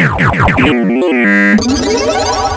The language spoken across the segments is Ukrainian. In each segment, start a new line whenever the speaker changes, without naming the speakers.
Thank you.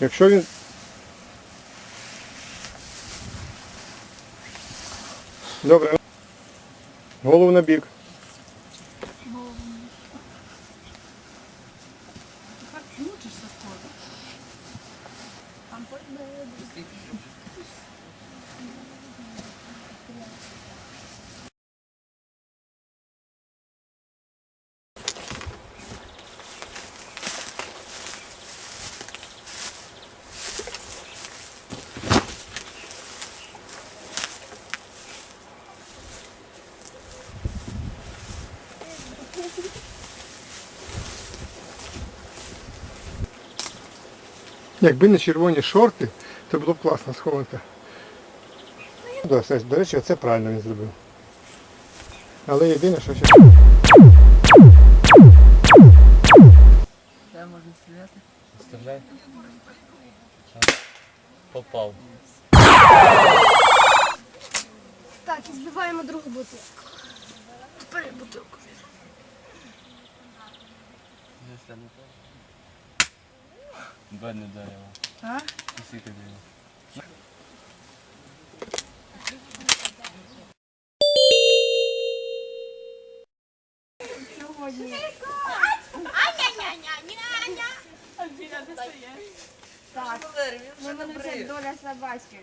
Якщо він. Добре. Голову на бік.
Там
Якби не червоні шорти, то було б класно сховати. Да, до речі, це правильно він зробив. Але єдине, що ще.
Де можна стріляти?
Стріляй. Попав.
Так, і збиваємо другу бутилку. Тепер бутилку.
Б не дерево.
А?
Сіти дерево.
Так,
Ми мене це доля собачки.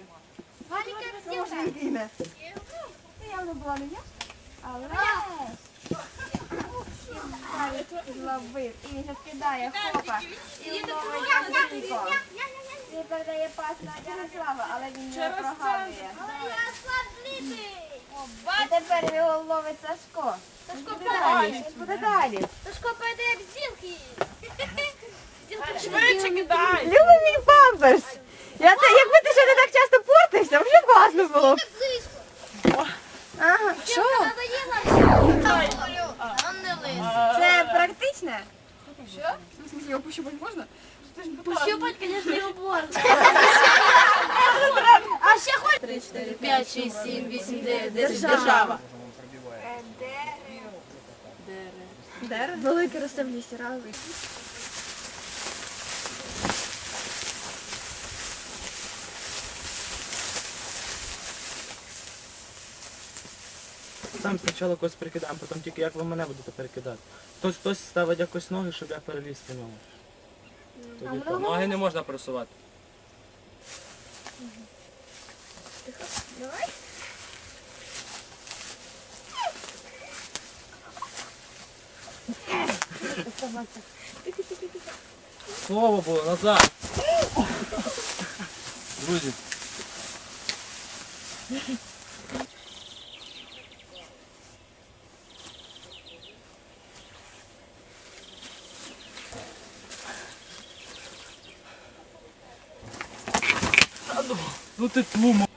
можна ім'я.
Це явно була не я, але зловив. І він зараз кидає хопа. І ловить Андрійко. Він передає пас на Ярослава, але він не
Через
прогавує. І тепер його ловить Сашко. Сашко буде далі. Буде далі.
Сашко пойде як зілки.
Швидше кидай!
Любий мій памперс. Я те, якби ти ще не так часто портився, вже класно було. б. Ага. Що? Це практичне?
В смысле, его пощупать можно?
Пощупать, конечно, его можно. А ще хоч... 3, 4, 5, 6, 7, 8, 9, 10. Держава.
Дере. росте в лісі, разом.
Сам спочатку когось перекидаємо, потім тільки як ви мене будете перекидати. Хтось хтось ставить якось ноги, щоб я переліз по ньому. Тоді так.
Ноги не можна просувати. Слово було назад. Друзі. Ну ти тлумо.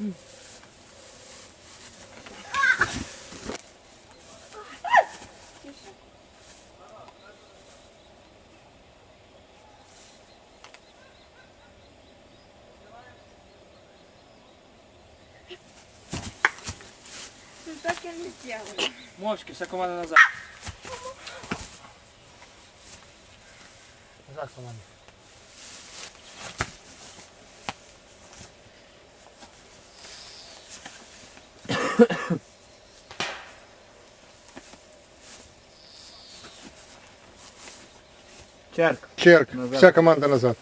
Ну,
так я не сделаю.
Мовчки, вся команда назад.
Назад команда. Черк.
Черк,
Назад.
вся команда назад.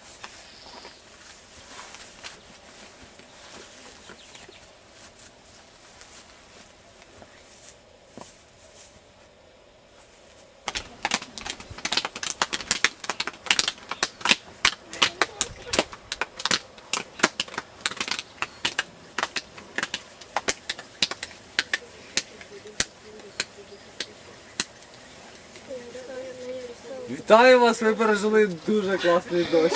Вітаю вас, ви пережили дуже класний дощ.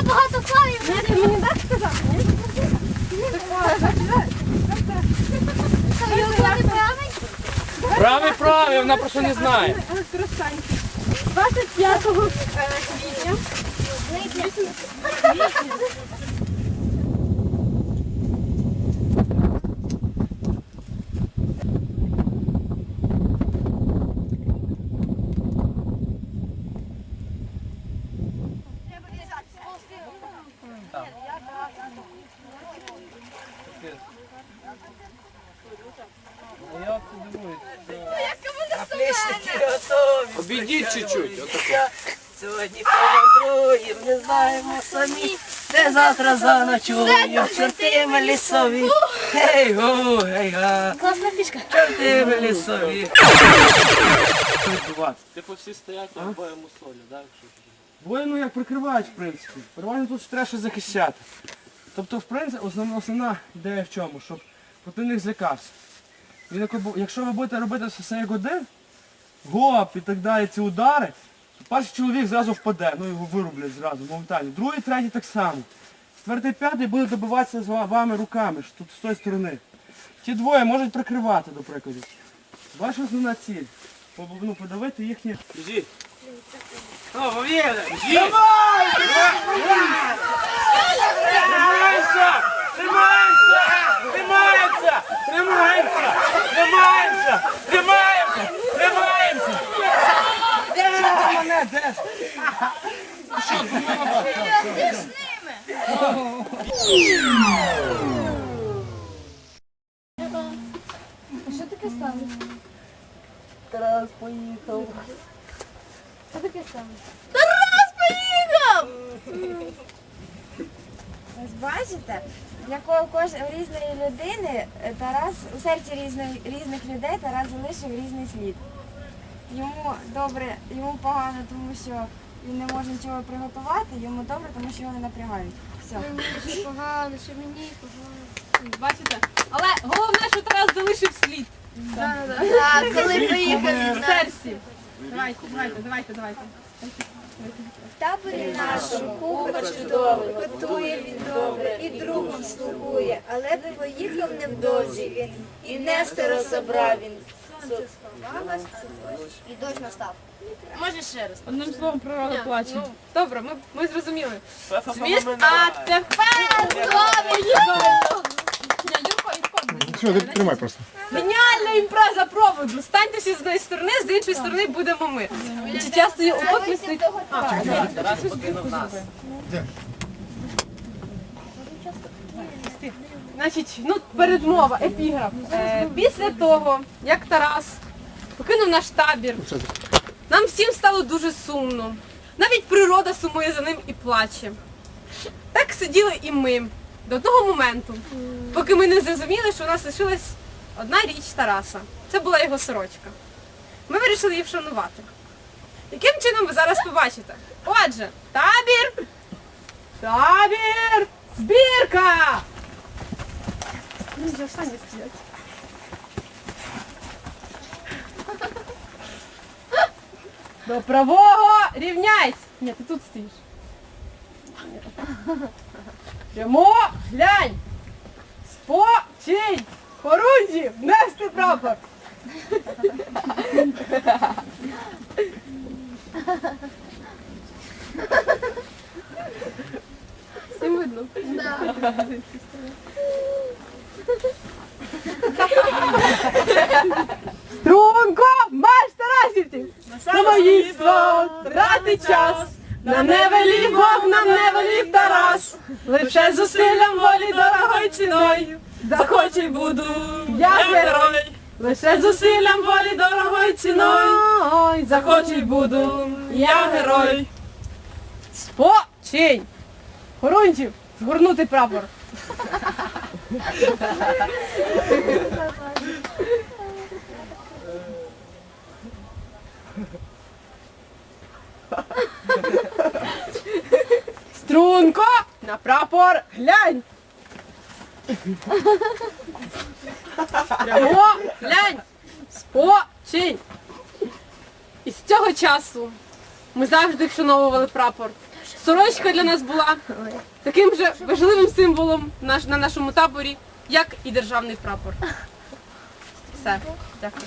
Пішло багато клавів. Ти мені так сказав?
Правий, правий, вона про що не знає.
25 квітня.
Обійдіть чуть-чуть.
Сьогодні помандруємо, не знаємо самі, де завтра заночуємо, чорти ми лісові, гей гу, гей га,
Класна фішка.
чорти ми лісові.
Типу всі стоять на обоєму солі, так? Двоє, ну як прикривають, в принципі. Переважно тут треба щось захищати. Тобто, в принципі, основна, основна ідея в чому? Щоб противник злякався. Він, якщо ви будете робити все як один, гоп і так далі, ці удари, то перший чоловік зразу впаде, ну його вирублять зразу, моментально. Другий, третій так само. Четвертий, п'ятий буде добиватися з вами руками, тут з тої сторони. Ті двоє можуть прикривати, до прикладу. Ваша основна ціль. Ну, подавити їхні. Біжіть.
О, повірили!
Тримаємося! Тримаємося! Тримаємося! Тримаємося! Тримаємося! Тримаємося! Тримаємося! Ти?
Що таке сталося?
Тарас поїхав.
Що таке сталося? Ось бачите, для кого кож... різної людини е, Тарас у серці різної, різних людей Тарас залишив різний слід. Йому добре, йому погано, тому що він не може нічого приготувати, йому добре, тому що його не напрягають. Все.
Погано, що мені погано.
Бачите? Але головне, що Тарас залишив слід.
Так, коли приїхав від
В серці. Давайте, давайте, давайте, давайте.
В таборі нашому кухар чудовий, готує він добре і другом слугує, але б поїхав невдовзі він, і Нестора забрав він. Сонце сховалось, і дощ настав.
Може ще раз.
Одним словом, природа плаче.
ну.
Добре, ми, ми зрозуміли. Зміст, а тепер добре, Юрко! Юрко, і
Все, ти тримай просто.
Геніальна імпреза проводу. Станьте всі з однієї сторони, з іншої сторони будемо ми. Чи часто є опит, ми стоїть.
Тарас покинув нас.
Значить, ну передмова, епіграф. Е, після того, як Тарас покинув наш табір, нам всім стало дуже сумно. Навіть природа сумує за ним і плаче. Так сиділи і ми до того моменту, поки ми не зрозуміли, що у нас лишилась одна річ Тараса. Це була його сорочка. ми вирішили її вшанувати. Яким чином ви зараз побачите? Отже, табір! Табір! Збірка! До правого рівняйсь! Ні, ти тут стоїш. Прямо глянь! Спочинь! Хорунжі! Внести прапор! Всім видно? Струнко, марш Тарасівців! Самоїдство, трати час, нам не велів Бог, нам не велів Тарас, лише зусиллям волі дорогою ціною, захоче й буду, я герой, лише зусиллям волі дорогою ціною, захоче й буду, я герой. Спочинь! Хорунчів, згорнути прапор. Струнко, на прапор глянь. Прямо глянь. Спочинь. І з цього часу ми завжди вшановували прапор. Сорочка для нас була таким же важливим символом на нашому таборі, як і державний прапор. Все. Дякую.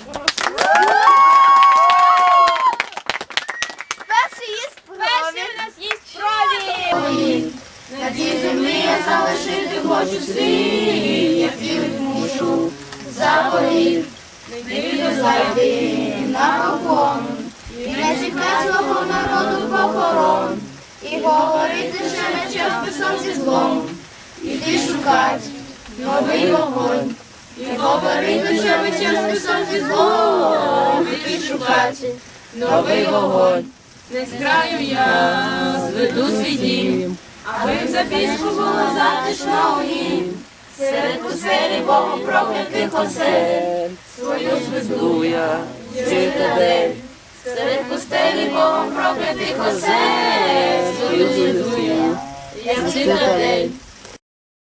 Перший є Перший у нас є провід.
На цій землі я залишити хочу слід, я вірить мушу заповіт. Не піду зайти на покон, і не чекай свого народу похорон, і говорити ще не час писав зі злом, іди шукать новий вогонь, і говорити ще не час писав зі злом, іди шукать новий вогонь. Не з я зведу свій дім, аби в запічку було затишно у. Серед пустелі Богом проклятих осель, свою звезду я цитадель. Серед пустелі Богом проклятих осель, свою звезду я, я цитадель.